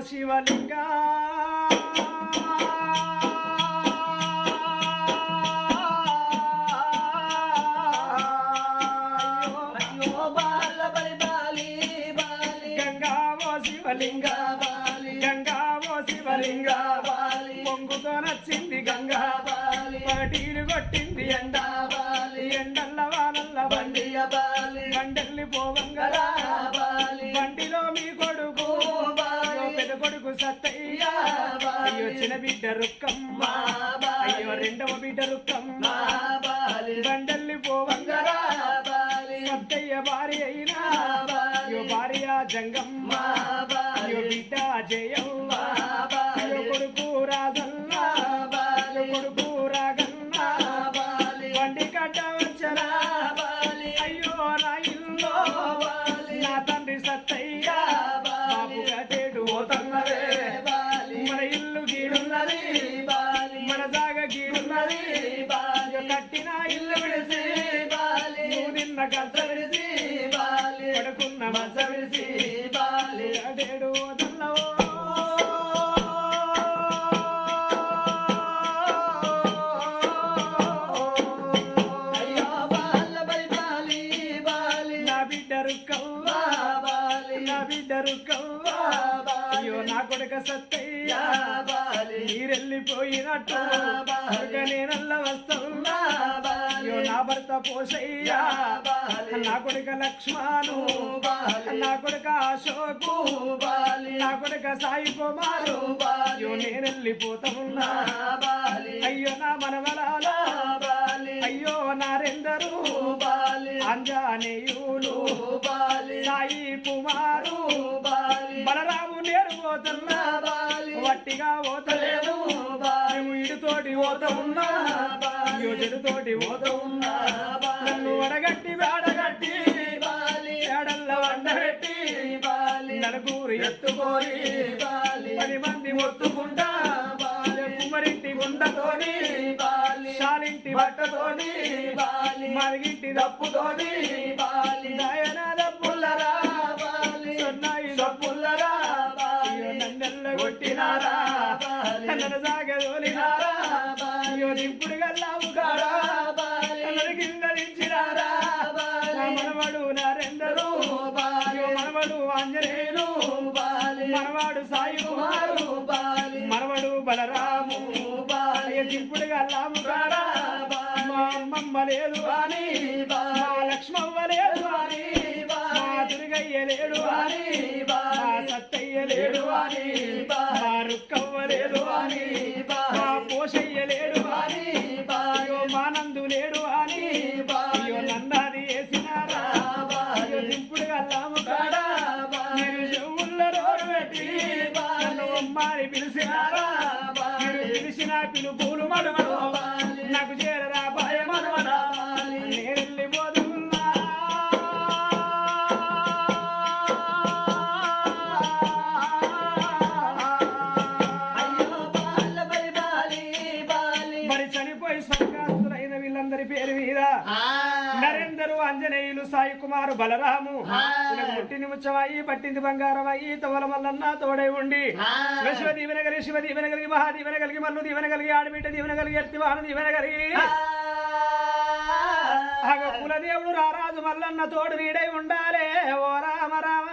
శివలింగా. శివలింగా. బాలి. గంగా ఓ శివలింగా. బాలి. పొంగుతో నచ్చింది గంగా. బాలి. పటీలు కొట్టింది ఎండ. బాలి. ఎండల్ల వానల్ల బండి. పోవంగరా. బాలి. బండిలో మీ పెద్ద కొడుకు సత్తయ్య. అయ్యో చిన్న బిడ్డ రుక్కమ్మ. అయ్యో రెండవ బిడ్డ రుక్కమ్మ. బాలి బండల్ని పోవంగరా సత్తయ్య భార్య అయినా. అయ్యో భార్య జంగమ్మ. అయ్యో బిడ్డ జయమ్మ అయ్యో కొడుకు కట్టిన ఇల్లు విడిసి నువ్వు నిన్న గంట విడిసి పడుకున్న మచ్చ విడిసి కటేడు పోతున్నవో నా బిడ్డ రుక్కవ్వ నా బిడ్డ రుక్కవ్వ అయ్యో నా కొడుక సత్తయ్య. నీరెళ్ళిపోయినట్టు. భర్త పోషయ్య నా కొడుక లక్ష్మణు. నా కొడుక అశోకు. నా కొడుక సాయి కుమారు. అయ్యో నేనెళ్ళిపోతా ఉన్నా. అయ్యో నా మనవరాల. అయ్యో నారెందరు. అంజనేయులు సాయి కుమారు. బలరాము నేరు పోతున్నా. వట్టిగా పోతలేదు మేము ఇడుతోటి పోత ఉన్నా. చెడుతోటి పోత ఉన్నా నన్ను వడగట్టి వేడగట్టి ఏడల్ల వండబెట్టి నలుగురు ఎత్తుకొని పది మంది మొత్తుకుంటా కుమరింటి గుండతోని శాలింటి బట్టతోని మరిగింటి దప్పుతోని దయన దప్పులు మనవాడు సాయి కుమారు మనవడు బలరాము. నింపుడు గల్లాము కారా మా అమ్మమ్మ లేదు అని మా లక్ష్మమ్మ లేదు అని మా దుర్గయ్య లేడు అని మా సత్తయ్య లేడు అని మా రుక్కవ్వ లేదు అని మా నన్ను పిలిచినారా మీరు పిలిచిన పిలుపులు మడమడు ఆంజనేయులు సాయి కుమారు బలరాము. పుట్టింది ముచ్చవాయి పట్టింది బంగారం అయ్యి తవల మల్లన్న తోడై ఉండి. శివ దీవెన కలిగి శివ దీవెన కలిగి మహాదీవెన కలిగి మల్లు దీవెన కలిగి ఆడబిడ్డ దీవెన కలిగి ఎత్తి వాహన దీవెన కలిగి కులదేవుడు రారాజు మల్లన్న తోడు వీడై ఉండాలే ఓ రామ రామ.